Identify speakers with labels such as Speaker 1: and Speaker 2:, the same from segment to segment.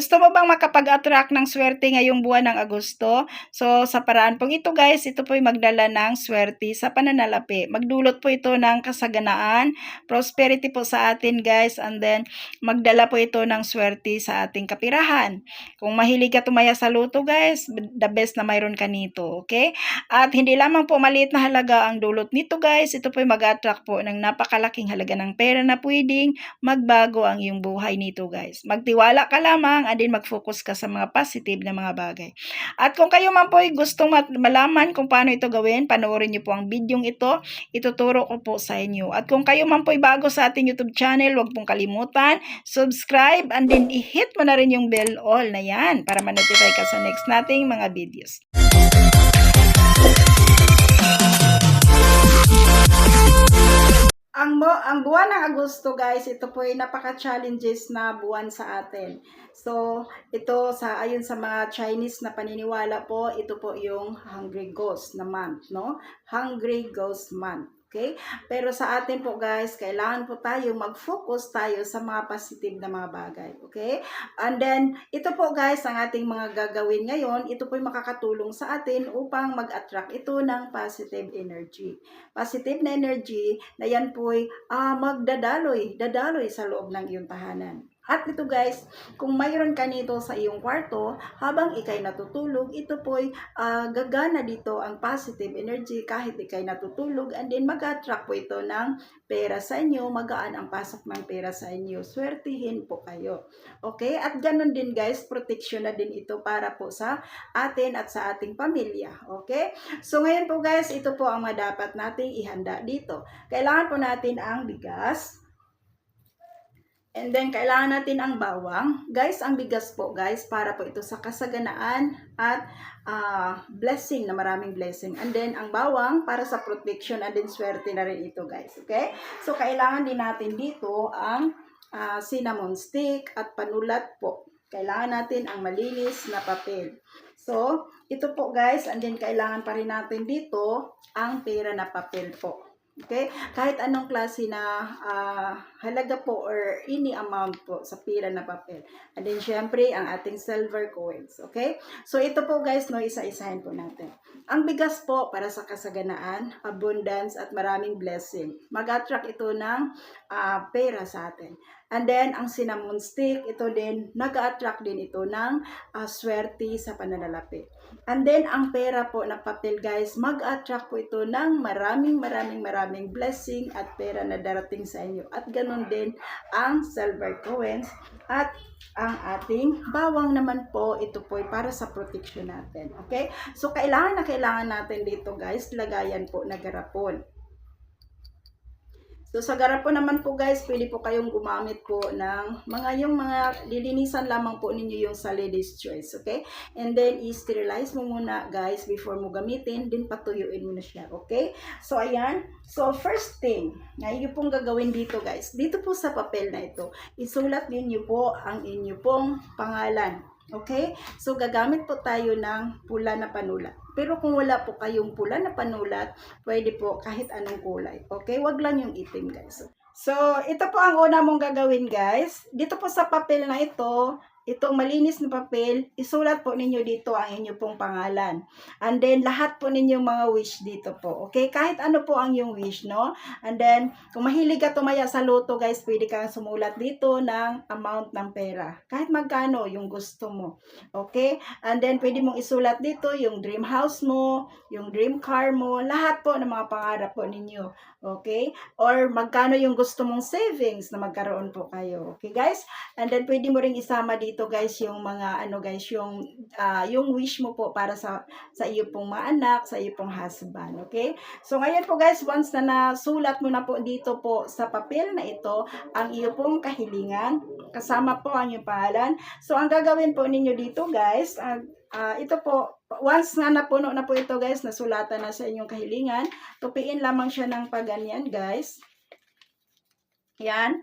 Speaker 1: Gusto mo bang makapag-attract ng swerte ngayong buwan ng Agosto? So, sa paraan pong ito guys, ito po ay magdala ng swerte sa pananalapi. Magdulot po ito ng kasaganaan, prosperity po sa atin guys, and then magdala po ito ng swerte sa ating kapirahan. Kung mahilig ka tumaya sa luto guys, the best na mayroon ka nito, okay? At hindi lamang po maliit na halaga ang dulot nito guys, ito po ay mag-attract po ng napakalaking halaga ng pera na pwedeng magbago ang iyong buhay nito guys. Magtiwala ka lamang and then mag-focus ka sa mga positive na mga bagay. At kung kayo man po ay gustong malaman kung paano ito gawin, panoorin niyo po ang bidyong ito. Ituturo ko po sa inyo. At kung kayo man po ay bago sa ating YouTube channel, huwag pong kalimutan, subscribe and then i-hit mo na rin yung bell all na yan para ma-notify ka sa next nating mga videos. Agosto guys, ito po ay napaka-challenges na buwan sa atin. So, ito sa ayon sa mga Chinese na paniniwala po, ito po yung Hungry Ghost na month, no? Hungry Ghost month. Okay? Pero sa atin po guys, kailangan po tayo mag-focus tayo sa mga positive na mga bagay. Okay? And then, ito po guys, ang ating mga gagawin ngayon, ito po yung makakatulong sa atin upang mag-attract ito ng positive energy. Positive na energy na yan po ay ah, magdadaloy, dadaloy sa loob ng iyong tahanan. At ito guys, kung mayroon ka nito sa iyong kwarto, habang ikay natutulog, ito po'y ah, gagana dito ang positive energy kahit ikay natutulog and then mag-attract po ito ng pera sa inyo, magaan ang pasok ng pera sa inyo. Swertihin po kayo. Okay? At ganun din guys, protection na din ito para po sa atin at sa ating pamilya. Okay? So ngayon po guys, ito po ang madapat nating ihanda dito. Kailangan po natin ang bigas, And then, kailangan natin ang bawang. Guys, ang bigas po, guys, para po ito sa kasaganaan at ah, blessing, na maraming blessing. And then, ang bawang para sa protection and then swerte na rin ito, guys. Okay? So, kailangan din natin dito ang ah, cinnamon stick at panulat po. Kailangan natin ang malinis na papel. So, ito po, guys. And then, kailangan pa rin natin dito ang pera na papel po. Okay? Kahit anong klase na ah, halaga po or any amount po sa pira na papel. And then, syempre, ang ating silver coins. Okay? So, ito po guys, no, isa-isahin po natin. Ang bigas po para sa kasaganaan, abundance, at maraming blessing. Mag-attract ito ng ah, pera sa atin. And then, ang cinnamon stick, ito din, nag-attract din ito ng ah, swerte sa pananalapi. And then, ang pera po na papel, guys, mag-attract po ito ng maraming, maraming, maraming blessing at pera na darating sa inyo. At ganun din ang silver coins at ang ating bawang naman po, ito po ay para sa protection natin. Okay? So, kailangan na kailangan natin dito, guys, lagayan po na garapon. So sa garapon naman po guys, pwede po kayong gumamit po ng mga yung mga lilinisan lamang po ninyo yung sa ladies choice, okay? And then i-sterilize mo muna guys before mo gamitin, then patuyuin mo na siya, okay? So ayan, so first thing na inyo pong gagawin dito guys, dito po sa papel na ito, isulat ninyo po ang inyo pong pangalan. Okay? So, gagamit po tayo ng pula na panulat. Pero kung wala po kayong pula na panulat, pwede po kahit anong kulay. Okay? Wag lang yung itim, guys. So, ito po ang una mong gagawin, guys. Dito po sa papel na ito, itong malinis na papel, isulat po ninyo dito ang inyo pong pangalan. And then, lahat po ninyong mga wish dito po. Okay? Kahit ano po ang yung wish, no? And then, kung mahilig ka tumaya sa loto, guys, pwede kang sumulat dito ng amount ng pera. Kahit magkano yung gusto mo. Okay? And then, pwede mong isulat dito yung dream house mo, yung dream car mo, lahat po ng mga pangarap po ninyo. Okay? Or magkano yung gusto mong savings na magkaroon po kayo. Okay, guys? And then, pwede mo ring isama dito, guys, yung mga, ano, guys, yung, ah, yung wish mo po para sa, sa iyo pong mga anak, sa iyo pong husband. Okay? So, ngayon po, guys, once na nasulat mo na po dito po sa papel na ito, ang iyo pong kahilingan, kasama po ang iyong pangalan. So, ang gagawin po ninyo dito, guys, ah, ah, ito po, once na napuno na po ito, guys, nasulatan na sa inyong kahilingan, tupiin lamang siya ng paganyan, guys. Yan.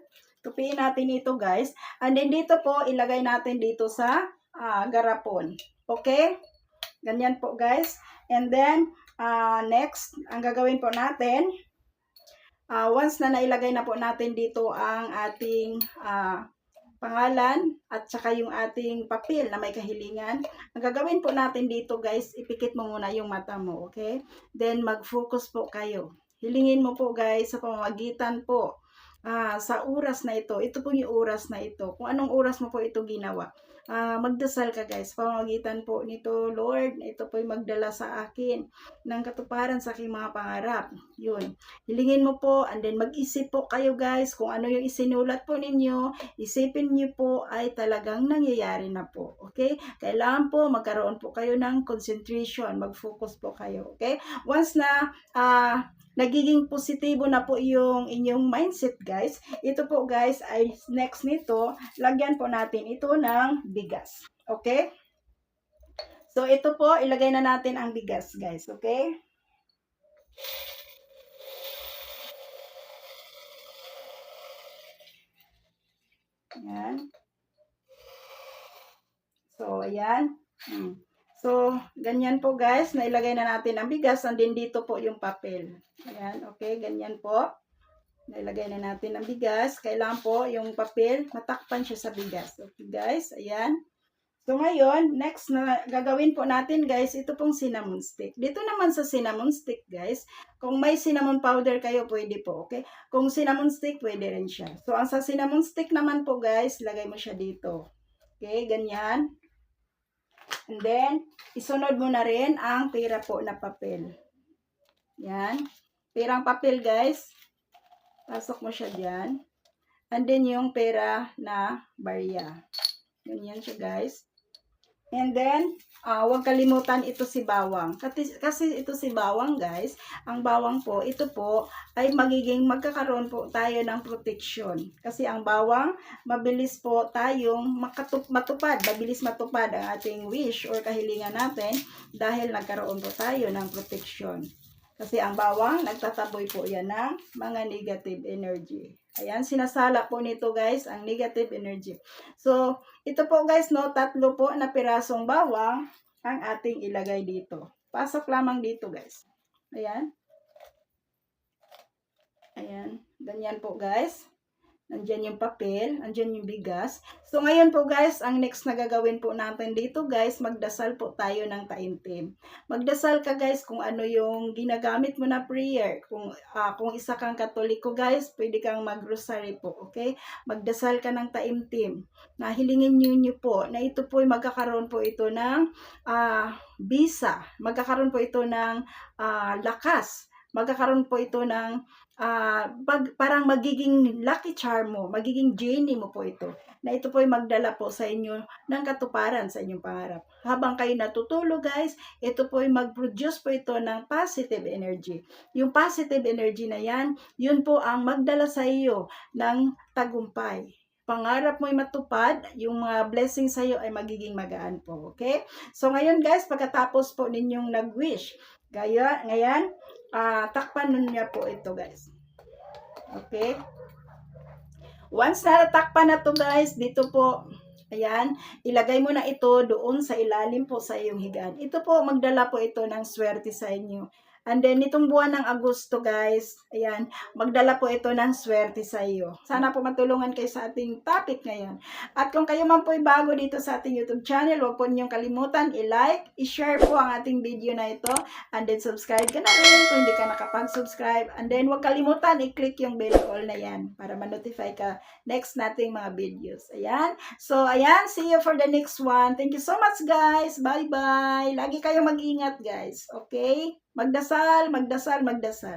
Speaker 1: Tupiin natin ito, guys. And then dito po, ilagay natin dito sa ah, garapon. Okay? Ganyan po, guys. And then, ah, next, ang gagawin po natin, ah, once na nailagay na po natin dito ang ating ah, pangalan at saka yung ating papel na may kahilingan. Ang gagawin po natin dito guys, ipikit mo muna yung mata mo, okay? Then mag-focus po kayo. Hilingin mo po guys sa pamamagitan po ah, sa oras na ito. Ito po yung oras na ito. Kung anong oras mo po ito ginawa. Ah, magdasal ka guys. Pamamagitan po nito, Lord, ito po yung magdala sa akin ng katuparan sa aking mga pangarap. Yun. Hilingin mo po and then mag-isip po kayo guys kung ano yung isinulat po ninyo. Isipin niyo po ay talagang nangyayari na po. Okay? Kailangan po magkaroon po kayo ng concentration. Mag-focus po kayo. Okay? Once na ah, nagiging positibo na po yung inyong mindset guys, ito po guys ay next nito, lagyan po natin ito ng bigas. Okay? So ito po, ilagay na natin ang bigas guys. Okay? Ayan. So, ayan. Hmm. So, ganyan po guys, nailagay na natin ang bigas, and then dito po yung papel. Ayan, okay, ganyan po. Nailagay na natin ang bigas. Kailangan po yung papel, matakpan siya sa bigas. Okay guys, ayan. So ngayon, next na gagawin po natin guys, ito pong cinnamon stick. Dito naman sa cinnamon stick guys, kung may cinnamon powder kayo, pwede po, okay? Kung cinnamon stick, pwede rin siya. So ang sa cinnamon stick naman po guys, lagay mo siya dito. Okay, ganyan. And then, isunod mo na rin ang pera po na papel. Yan. Perang papel, guys. Pasok mo siya dyan. And then, yung pera na barya. Ganyan siya, guys. And then, ah huwag kalimutan ito si bawang. Kasi, kasi ito si bawang, guys. Ang bawang po, ito po, ay magiging magkakaroon po tayo ng protection. Kasi ang bawang, mabilis po tayong makatup, matupad, mabilis matupad ang ating wish or kahilingan natin dahil nagkaroon po tayo ng protection. Kasi ang bawang, nagtataboy po yan ng mga negative energy. Ayan, sinasala po nito guys, ang negative energy. So, ito po guys, no, tatlo po na pirasong bawang ang ating ilagay dito. Pasok lamang dito guys. Ayan. Ayan, ganyan po guys. Nandyan yung papel, nandyan yung bigas. So ngayon po guys, ang next na gagawin po natin dito guys, magdasal po tayo ng taimtim. Magdasal ka guys kung ano yung ginagamit mo na prayer. Kung, ah, kung isa kang katoliko guys, pwede kang mag-rosary po, okay? Magdasal ka ng taimtim. Na hilingin nyo nyo po na ito po ay magkakaroon po ito ng ah, bisa. Magkakaroon po ito ng ah, lakas. Magkakaroon po ito ng ah pag, parang magiging lucky charm mo, magiging genie mo po ito, na ito po ay magdala po sa inyo ng katuparan sa inyong pangarap. Habang kayo natutulog guys, ito po ay mag-produce po ito ng positive energy. Yung positive energy na yan, yun po ang magdala sa iyo ng tagumpay. Pangarap mo ay matupad, yung mga blessings sa iyo ay magiging magaan po. Okay? So ngayon guys, pagkatapos po ninyong nag-wish, gaya, ngayon, ah takpan nun niya po ito guys. Okay? Once na natakpan na to guys, dito po, ayan, ilagay mo na ito doon sa ilalim po sa iyong higaan. Ito po, magdala po ito ng swerte sa inyo. And then, itong buwan ng Agosto, guys, ayan, magdala po ito ng swerte sa iyo. Sana po matulungan kayo sa ating topic ngayon. At kung kayo man po ay bago dito sa ating YouTube channel, huwag po niyong kalimutan, i-like, i-share po ang ating video na ito, and then subscribe ka na rin kung hindi ka nakapag-subscribe. And then, huwag kalimutan, i-click yung bell all na yan para ma-notify ka next nating mga videos. Ayan. So, ayan, see you for the next one. Thank you so much, guys. Bye-bye. Lagi kayong mag-ingat, guys. Okay? Magdasal, magdasal, magdasal.